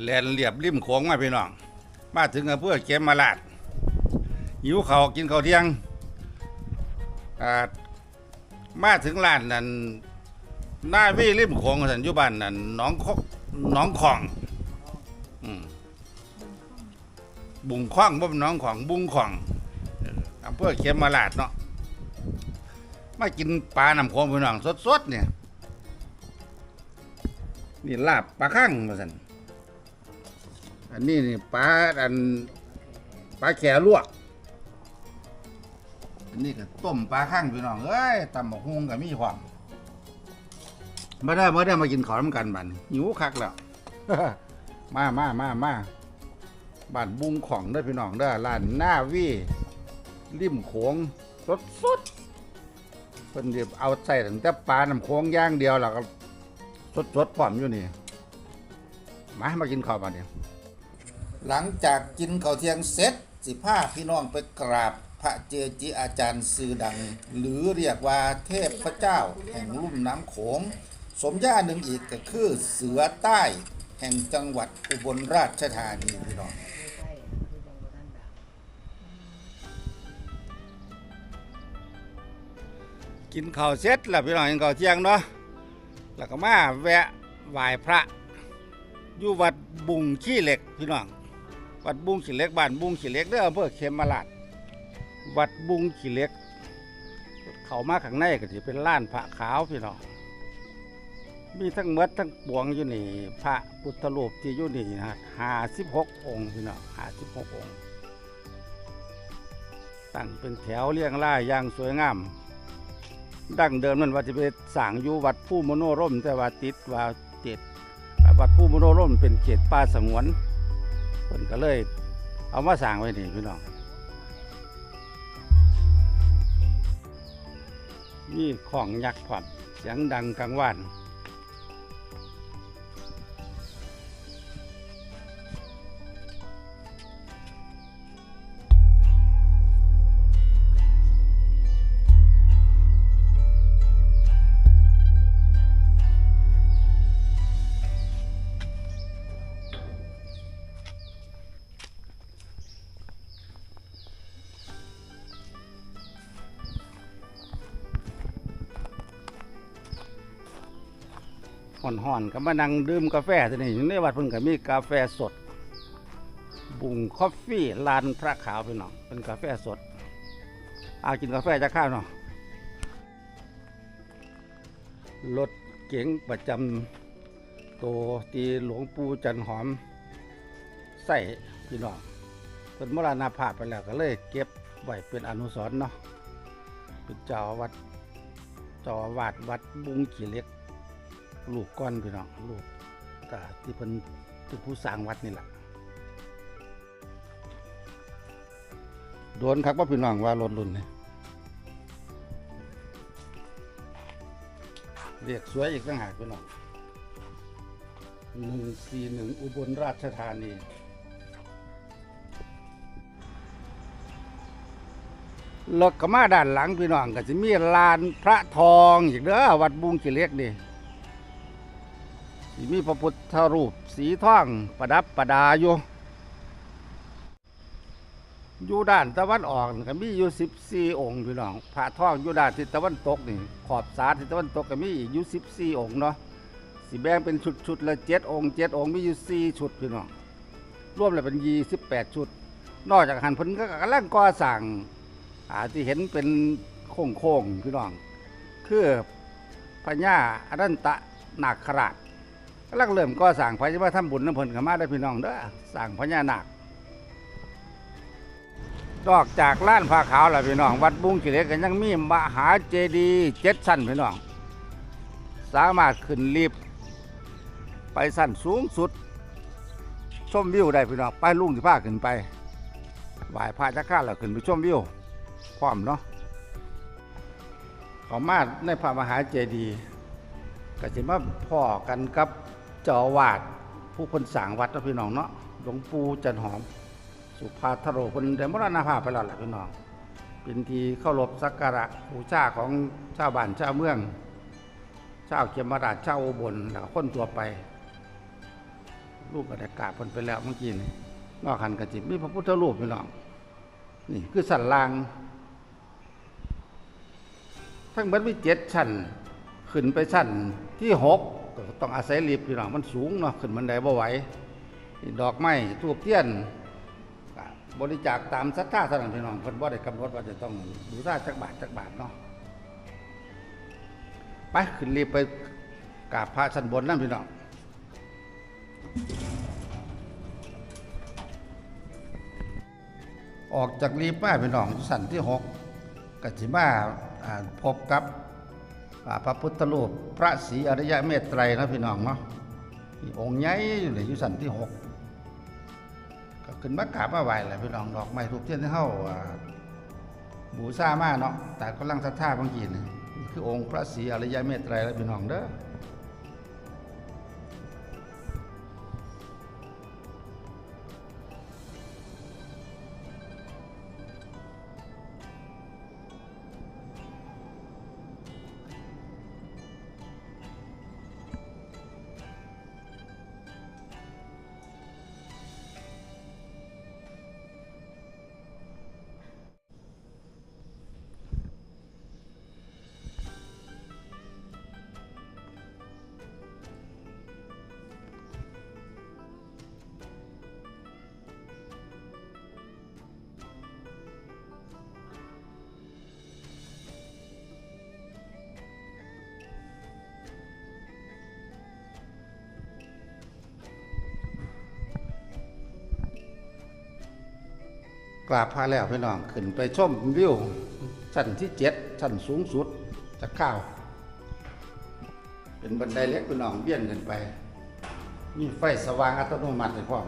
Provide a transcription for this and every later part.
แลนเรียบริมโขงมาพี่น้อง มาถึงอำเภอเขมมาลาดหิวเขาวกินข้าวเที่ยงอ่ามาถึงร้านนั้นหน้าวี่ริมโขงสันอยุบันนั้นหน้องคกหน้องของอืมบุงข้องบ่เป็นหน้องของบุงของเอออำเภอเขมมาลาดเนาะมากินปลาน้ำโขงพี่น้องสดๆเนี่ยนี่ลาบปลาข้างมาสัน อันนี้นี่ปลาอันปลาแขลวก อันนี้ก็ต้มปลาข้างพี่น้องเอ้ยตำบักฮุงกับมีความมาได้มาได้มากินข้าวน้ำกันบันหิวคักแล้ว มามามามาบ้านบุงของเด้อพี่น้องเด้อร้านหน้าวี่ริมโขงสดสดเพิ่นเดี๋ยวเอาใส่ตั้งแต่ปลาน้ำโขงย่างเดียวแล้วก็สดสดพร้อมอยู่นี่มามากินข้าวมาเนี่ย หลังจากกินข้าวเที่ยงเสร็จสิพาพี่น้องไปกราบพระเจจิอาจารย์ซื่อดัง หรือเรียกว่าเทพพระเจ้าแห่งลุ่มน้ำโขง สมญาหนึ่งอีกก็คือเสือใต้แห่งจังหวัดอุบลราชธานีพี่น้องกินข้าวเสร็จแล้วพี่น้องกินข้าวเที่ยงเนาะแล้วก็มาแวะไหว้พระอยู่วัดบุงขี้เหล็กพี่น้อง วัดบุ้งขี้เหล็กบ้านบุ้งขี้เหล็กเด้ออำเภอเขมราชวัดบุ้งขี้เหล็ก เข้ามาข้างในก็สิเป็นล้านพระขาวพี่น้องมีทั้งหมดทั้งปวงอยู่นี่ พระพุทธรูปที่อยู่นี่นะห้าสิบหกองค์พี่น้องห้าสิบหกองค์ตั้งเป็นแถวเรียงรายอย่างสวยงาม ดั้งเดิมนั่นว่าจะไปสั่งอยู่วัดผู้มโนร่ม แต่ว่าติดว่าเจ็ดวัดผู้มโนร่มเป็นเขตป่าสงวน เพิ่นก็เลย เอามาสั่งไว้นี่พี่น้องนี่ของยักษ์ความเสียงดังกลางวัน ห่อนๆก็มานั่งดื่มกาแฟที่นี่ในวัดเพิ่นก็มีกาแฟสด บุงคอฟฟี่ลานพระขาวพี่น้องเป็นกาแฟสดเอากินกาแฟจะข้าวเนาะรถเก๋งประจำตัวตีหลวงปู่จันหอมใส่พี่น้องเป็นมรณภาพไปแล้วก็เลยเก็บไว้เป็นอนุสรณ์เนาะเป็นเจ้าอวัดเจ้าอวาดวัดบุงขี้เล็ก ลูกก้อนพี่น้องลูกตาที่เพิ่นเป็นผู้สร้างวัดนี่แหละโดนครับว่าพี่น้องว่ารถรุ่นนี่เรียกสวยอีกต่างหากพี่น้องหนึ่งสี่หนึ่งอุบลราชธานีแล้วก็มาด้านหลังพี่น้องก็จะมีลานพระทองอีกเด้อวัดบุงกิเล็กนี่ สิมีพระพุทธรูปสีทองประดับประดาอยู่อยู่ด้านตะวันออกก็มีอยู่สิบสี่องค์พี่น้องพระทองอยู่ด้านทิศตะวันตกนี่ขอบสาทิศตะวันตกก็มีอีกอยู่สิบสี่องค์เนาะสิแบ่งเป็นชุดชุดๆละเจ็ดองค์เจ็ดองค์มีอยู่สี่ชุดพี่น้องรวมแล้วเป็นยี่สิบแปดชุด นอกจากหันพิ่นก็กำลังก่อสร้างอาที่เห็นเป็นโค้งๆพี่น้องคือพญาอรันตะนาคราช กำลังเริ่มก่อสร้างพญามาทำบุญน้ำเพิ่นเขามาได้พี่น้องเด้อสร้างพญานาคนอกจากล้านผ้าขาวแล้วพี่น้อง วัดบุ้งกิเลสก็ยังมีมหาเจดีย์เจ็ดชั้นพี่น้อง สามารถขึ้นลิฟต์ไปสั้นสูงสุด ชมวิวได้พี่น้อง ไปลุงที่พาขึ้นไปไหว้พระจักรข้าแล้วขึ้นไปชมวิวพร้อมเนาะเขอมาในพระมหาเจดีย์ก็สิมาพ่อกันกับ เจ้าอาวาดผู้คนสางวัดนะพี่น้องเนาะหลวงปู่จันหอม สุภาทโรคนได้มรณภาพไปแล้วแหละพี่น้อง เป็นที่เคารพสักการะบูชาของชาวบ้านชาวเมืองชาวเขมราชชาวอุบลแล้วคนตัวไปลูกก็ได้กาบเพิ่นไปแล้วเมื่อกี้นี่นอกหันกระจิบมีพระพุทธรูปพี่น้อง นี่คือสันลาง ทั้งเบิดมีเจ็ดชั้น ขึ้นไปชั้นที่หก ต้องอาศัยลิฟต์พี่น้องมันสูงเนาะขึ้นบันไดบ่ไหวดอกไม้ทูบเทียนบริจาคตามศรัทธาเท่านั้นพี่น้องเพิ่นบ่ได้กำหนดว่าจะต้องบูชาจักบาทจักบาทเนาะไปขึ้นลิฟต์ไปกราบพระชั้นบนนั่นพี่น้องออกจากรีป้าไปหนองสันที่หกกัจิมาอ่าพบกับ พระพุทธรูปพระศรีอริยะเมตไตรนะพี่น้องเนาะองค์ใหญ่อยู่ในยุสันที่หกก็ขึ้นมากราบมาไหว้แหละพี่น้องดอกไม้ทูบเทียนที่เข้าบูชามาเนาะแต่กำลังศรัทธาบางกีนี่นี่คือองค์พระศรีอริยะเมตไตรแล้วพี่น้องเด้อ ราบพาแล้วพี่น้องขึ้นไปชมวิวชั้นที่เจ็ดชั้นสูงสุดจะกข้าวเป็นบันไดเล็กพี่น้องเบี้ยนขึ้นไป มีไฟสว่างอัตโนมัติพร้อม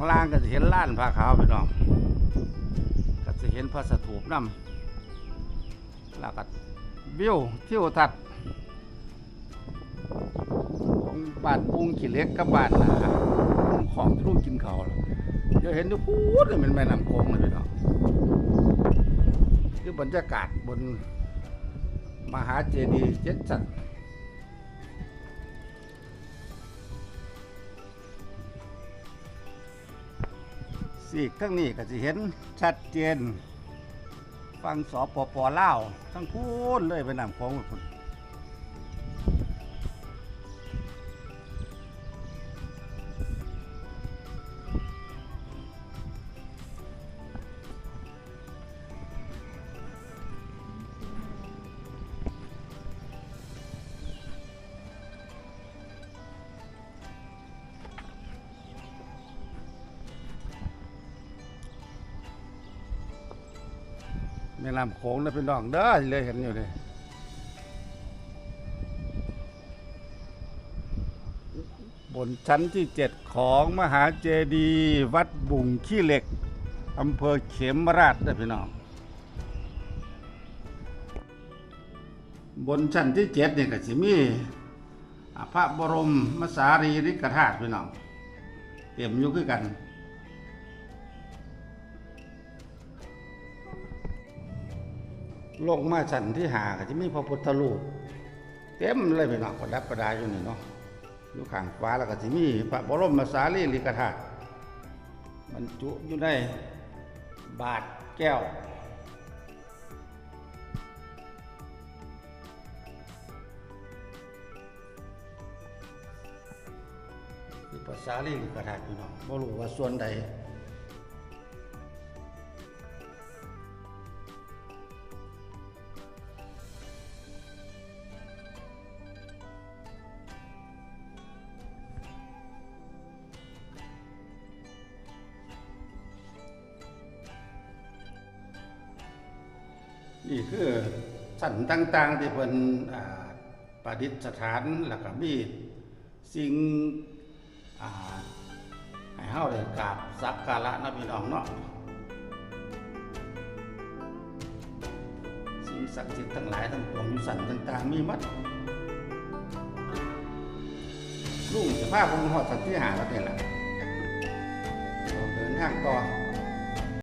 างล่างก็จะเห็นล้านผ้าขาวพี่น้องก็จะเห็นพระสถูปนำแล้วก็วิวทิวทัศน์ของบ้านปุงขี้เล็กกับบ้านนาของที่รุ่งกินเขาวล่ะเดี๋ยวเห็นทุกพูดเลยเป็นแม่น้ำโขงเลยพี่น้องคือบรรยากาศบนมหาเจดีย์เจ็ดชั้น สีกทั้งนี้ก็จะเห็นชัดเจน ฟังสปปลาวทั้งพูนเลยไปนำของคุณ แม่น้ำโขงนะพี่น้องเด้อเลยเห็นอยู่เลยบนชั้นที่เจ็ดของมหาเจดีย์วัดบุงขี้เหล็กอำเภอเขมราชนะพี่น้อง บนชั้นที่เจ็ดเนี่ยก็จะมีอาพระบรมมสารีริกธาตุพี่น้อง เตรียมอยู่คือกัน ลงมาชั้นที่หาก็จะมีพระพุทธรูปเต็มเลยพี่น้องประดับประดาอยู่นี่เนาะอยู่ข้างฟ้าแล้วก็จะมีพระบรมสารีริกธาตุบรรจุอยู่ในบาทแก้วคือภาษาลีริกธาตุพี่น้องบ่รู้ว่าส่วนใด นี่คือสั่นต่าง ๆ ที่เพิ่นประดิษฐานแล้วก็มีสิ่งอ่าให้เฮาได้กราบสักการะนะพี่น้องเนาะสิ่งศักดิ์สิทธิ์ทั้งหลายทั้งปวงอยู่สั่นต่าง ๆ มีมัดลุงสิพาผมฮอดสันที่หาแล้วนี่แหละเราเดินทางต่อ